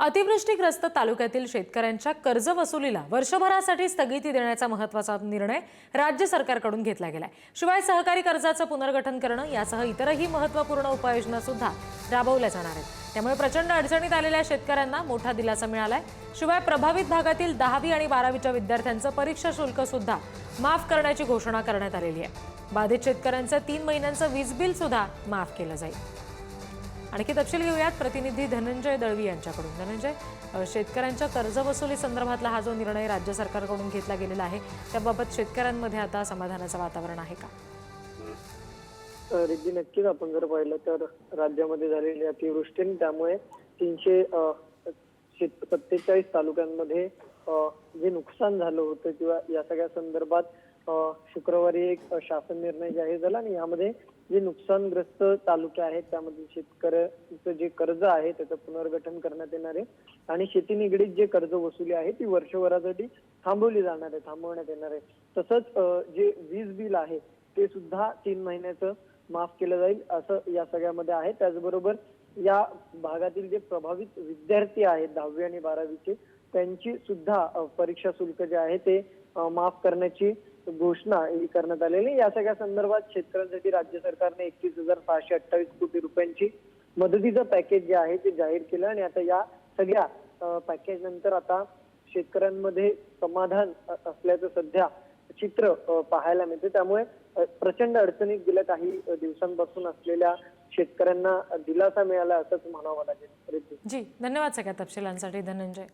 अतिवृष्टीग्रस्त तालुक्यातील शेतकऱ्यांच्या कर्ज वसुलीला वर्षभरासाठी स्थगिती देण्याचा महत्त्वाचा निर्णय राज्य सरकारकडून घेतला गेलाय. शिवाय सहकारी कर्जाचं पुनर्गठन करणं यासह इतरही महत्त्वपूर्ण उपाययोजना सुद्धा राबवल्या जाणार आहेत. त्यामुळे प्रचंड अडचणीत आलेल्या शेतकऱ्यांना मोठा दिलासा मिळालाय. शिवाय प्रभावित भागातील दहावी आणि बारावीच्या विद्यार्थ्यांचं परीक्षा शुल्क सुद्धा माफ करण्याची घोषणा करण्यात आलेली आहे. बाधित शेतकऱ्यांचं तीन महिन्यांचं वीज बिल सुद्धा माफ केलं जाईल. आणखी तपशील घेऊयात. प्रतिनिधी धनंजय दळवी यांच्याकडून. धनंजय शेतकऱ्यांच्या शेतकऱ्यांच्या कर्जवसुली संदर्भातला हा जो निर्णय राज्य सरकारकडून घेतला गेलेला आहे त्याबाबत शेतकऱ्यांमध्ये आता समाधानाचं वातावरण आहे का? रिद्धी नक्कीच आपण जर पाहिलं तर राज्यामध्ये झालेली अतिवृष्टी त्यामुळे तीनशे शेत- सत्तेचाळीस तालुक्यांमध्ये जे नुकसान झालं होतं किंवा या सगळ्या संदर्भात शुक्रवारी एक शासन निर्णय जाहीर झाला आणि यामध्ये जे नुकसानग्रस्त तालुके आहेत त्यामध्ये शेतकऱ्याचं जे कर्ज आहे त्याचं पुनर्गठन करण्यात येणार आहे. आणि शेती निगडीत जे कर्ज वसुली आहे ती वर्षभरासाठी थांबवली जाणार आहे थांबवण्यात येणार आहे. तसंच जे वीज बिल आहे ते सुद्धा तीन महिन्याचं माफ केलं जाईल असं या सगळ्यामध्ये आहे. त्याचबरोबर या भागातील जे प्रभावित विद्यार्थी आहेत दहावी आणि बारावीचे त्यांची सुद्धा परीक्षा शुल्क जे आहे ते माफ करण्याची घोषणा करण्यात आलेली. या सगळ्या संदर्भात शेतकऱ्यांसाठी राज्य सरकारने एकतीस हजार सहाशे अठ्ठावीस कोटी रुपयांची मदतीचं पॅकेज जे आहे ते जाहीर केलं आणि आता या सगळ्या पॅकेज नंतर आता शेतकऱ्यांमध्ये समाधान असल्याचं सध्या चित्र पाहायला मिळते. त्यामुळे प्रचंड अडचणीत गेल्या काही दिवसांपासून असलेल्या शेतकऱ्यांना दिलासा मिळाला असंच म्हणावं लागेल. जी धन्यवाद सगळ्या तपशिलांसाठी. धनंजय.